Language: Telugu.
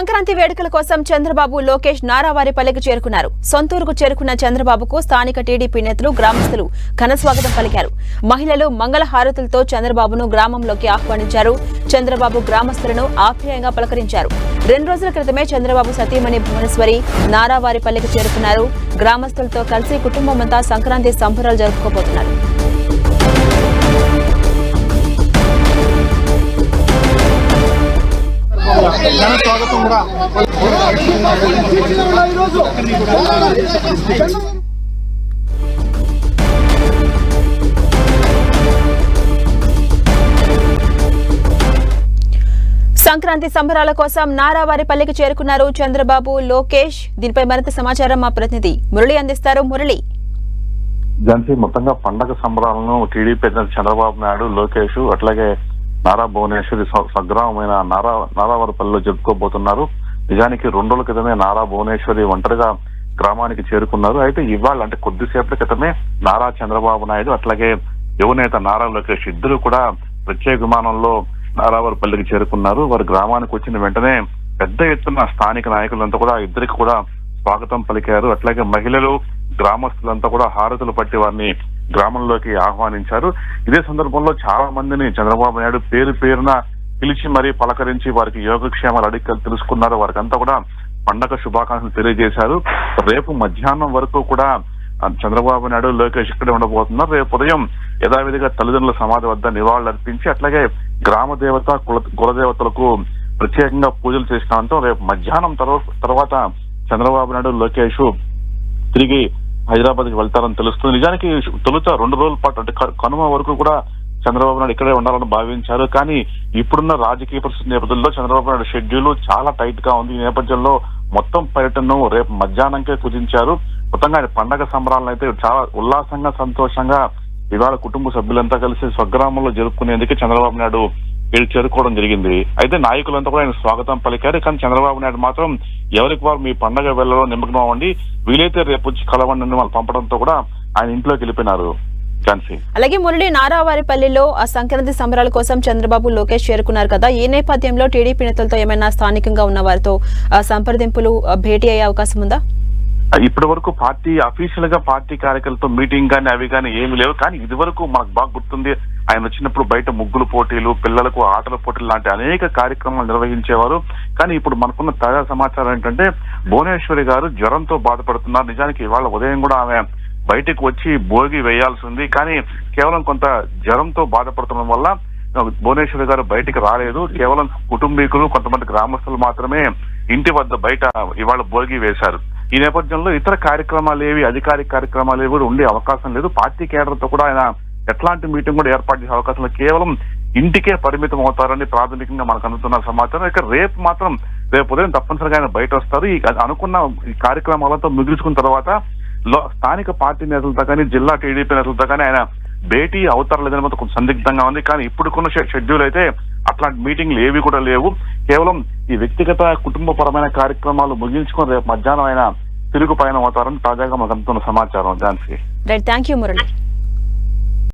సంక్రాంతి వేడుకల కోసం చంద్రబాబు లోకేష్ నారావారిపల్లికి చేరుకున్నారు. సొంతూరుకు చేరుకున్న చంద్రబాబుకు స్థానిక టీడీపీ నేతలు గ్రామస్తులు ఘన స్వాగతం పలికారు. మహిళలు మంగళ హారతులతో చంద్రబాబును గ్రామంలోకి ఆహ్వానించారు. చంద్రబాబు గ్రామస్తులను ఆప్యాయంగా పలకరించారు. రెండు రోజుల క్రితమే చంద్రబాబు సతీమణి భువనేశ్వరి నారావారిపల్లికి చేరుకున్నారు. గ్రామస్తులతో కలిసి కుటుంబమంతా సంక్రాంతి సంబరాలు జరుపుకోబోతున్నారు. ఘన స్వాగతం కూడా సంక్రాంతి సంబరాల కోసం నారావారిపల్లికి చేరుకున్నారు చంద్రబాబు లోకేష్. దీనిపై మరింత సమాచారం మా ప్రతినిధి మురళి అందిస్తారు. మురళి. దానికి మొత్తంగా పండగ సంబరాలను టీడీపీ అధినేత చంద్రబాబు నాయుడు లోకేష్ అట్లాగే నారా భువనేశ్వరి స్వగ్రామమైన నారా నారావరపల్లిలో జరుపుకోబోతున్నారు. నిజానికి రెండు రోజుల క్రితమే నారా భువనేశ్వరి ఒంటరిగా గ్రామానికి చేరుకున్నారు. అయితే ఇవాళ అంటే కొద్దిసేపటి క్రితమే నారా చంద్రబాబు నాయుడు అట్లాగే యువనేత నారా లోకేష్ ఇద్దరు కూడా ప్రత్యేక విమానంలో నారావరపల్లికి చేరుకున్నారు. వారు గ్రామానికి వచ్చిన వెంటనే పెద్ద ఎత్తున స్థానిక నాయకులంతా కూడా ఇద్దరికి కూడా స్వాగతం పలికారు. అట్లాగే మహిళలు గ్రామస్తులంతా కూడా హారతులు పట్టి వారిని గ్రామంలోకి ఆహ్వానించారు. ఇదే సందర్భంలో చాలా మందిని చంద్రబాబు నాయుడు పేరు పేరున పిలిచి మరీ పలకరించి వారికి యోగక్షేమాలు అడిగి తెలుసుకున్నారు. వారికి అంతా కూడా పండగ శుభాకాంక్షలు తెలియజేశారు. రేపు మధ్యాహ్నం వరకు కూడా చంద్రబాబు నాయుడు లోకేష్ ఇక్కడే ఉండబోతున్నారు. రేపు ఉదయం యథావిధిగా తల్లిదండ్రుల సమాధి వద్ద నివాళులు అర్పించి అట్లాగే గ్రామ దేవత కుల కులదేవతలకు ప్రత్యేకంగా పూజలు చేసిన రేపు మధ్యాహ్నం తర్వాత చంద్రబాబు నాయుడు లోకేష్ తిరిగి హైదరాబాద్కి వెళ్తారని తెలుస్తుంది. నిజానికి తొలుత రెండు రోజుల పాటు అంటే కనుమ వరకు కూడా చంద్రబాబు నాయుడు ఇక్కడే ఉండాలని భావించారు. కానీ ఇప్పుడున్న రాజకీయ పరిస్థితి నేపథ్యంలో చంద్రబాబు నాయుడు షెడ్యూల్ చాలా టైట్గా ఉంది. ఈ నేపథ్యంలో మొత్తం పర్యటనను రేపు మధ్యాహ్నంకే కుదించారు. మొత్తంగా ఆయన పండగ సంబరాలను అయితే చాలా ఉల్లాసంగా సంతోషంగా ఇవాళ కుటుంబ సభ్యులంతా కలిసి స్వగ్రామంలో జరుపుకునేందుకు చంద్రబాబు నాయుడు వీళ్ళు చేరుకోవడం జరిగింది. అయితే నాయకులంతా కూడా ఆయన స్వాగతం పలికారు. కానీ చంద్రబాబు నాయుడు మాత్రం ఎవరికి వారు మీ పండగ వేళలో నిమగ్నం అవ్వండి వీలైతే రేపు వచ్చి కలవండి వాళ్ళు పంపడంతో కూడా ఆయన ఇంట్లోకి వెళ్ళిపోయినారు. అలాగే మురళి నారావారిపల్లిలో ఆ సంక్రాంతి సంబరాల కోసం చంద్రబాబు లోకేష్ చేరుకున్నారు కదా. ఈ నేపథ్యంలో టీడీపీ నేతలతో ఏమైనా స్థానికంగా ఉన్న వారితో సంప్రదింపులు భేటీ అయ్యే అవకాశం ఉందా? ఇప్పటి వరకు పార్టీ అఫీషియల్గా పార్టీ కార్యకర్తలతో మీటింగ్ కానీ అవి కానీ ఏమి లేవు. కానీ ఇది వరకు మనకు బాగా గుర్తుంది ఆయన వచ్చినప్పుడు బయట ముగ్గులు పోటీలు పిల్లలకు ఆటల పోటీలు లాంటి అనేక కార్యక్రమాలు నిర్వహించేవారు. కానీ ఇప్పుడు మనకున్న తాజా సమాచారం ఏంటంటే భువనేశ్వరి గారు జ్వరంతో బాధపడుతున్నారు. నిజానికి ఇవాళ ఉదయం కూడా ఆమె బయటకు వచ్చి భోగి వేయాల్సి ఉంది. కానీ కేవలం కొంత జ్వరంతో బాధపడుతున్న వల్ల భువనేశ్వరి గారు బయటికి రాలేదు. కేవలం కుటుంబీకులు కొంతమంది గ్రామస్తులు మాత్రమే ఇంటి వద్ద బయట ఇవాళ భోగి వేశారు. ఈ నేపథ్యంలో ఇతర కార్యక్రమాలు ఏవి అధికారిక కార్యక్రమాలు ఏవి కూడా ఉండే అవకాశం లేదు. పార్టీ కేడర్తో కూడా ఆయన ఎట్లాంటి మీటింగ్ కూడా ఏర్పాటు చేసే అవకాశం లేదు. కేవలం ఇంటికే పరిమితం అవుతారని ప్రాథమికంగా మనకు అందుతున్న సమాచారం. ఇక రేపు మాత్రం రేపు ఉదయం తప్పనిసరిగా ఆయన బయట వస్తారు. ఈ అనుకున్న కార్యక్రమాలతో ముగించుకున్న తర్వాత స్థానిక పార్టీ నేతలతో కానీ జిల్లా టీడీపీ నేతలతో కానీ ఆయన భేటీ అవుతారు లేదని మాత్రం కొంచెం సందిగ్ధంగా ఉంది. కానీ ఇప్పుడుకున్న షెడ్యూల్ అయితే అట్లాంటి మీటింగ్లు ఏవి కూడా లేవు. కేవలం ఈ వ్యక్తిగత కుటుంబపరమైన కార్యక్రమాలు ముగించుకొని రేపు మధ్యాహ్నం ఆయన తిరుగు పయనం అవుతారని తాజాగా మనకు అందుతున్న సమాచారం. Jhansi right thank you Murali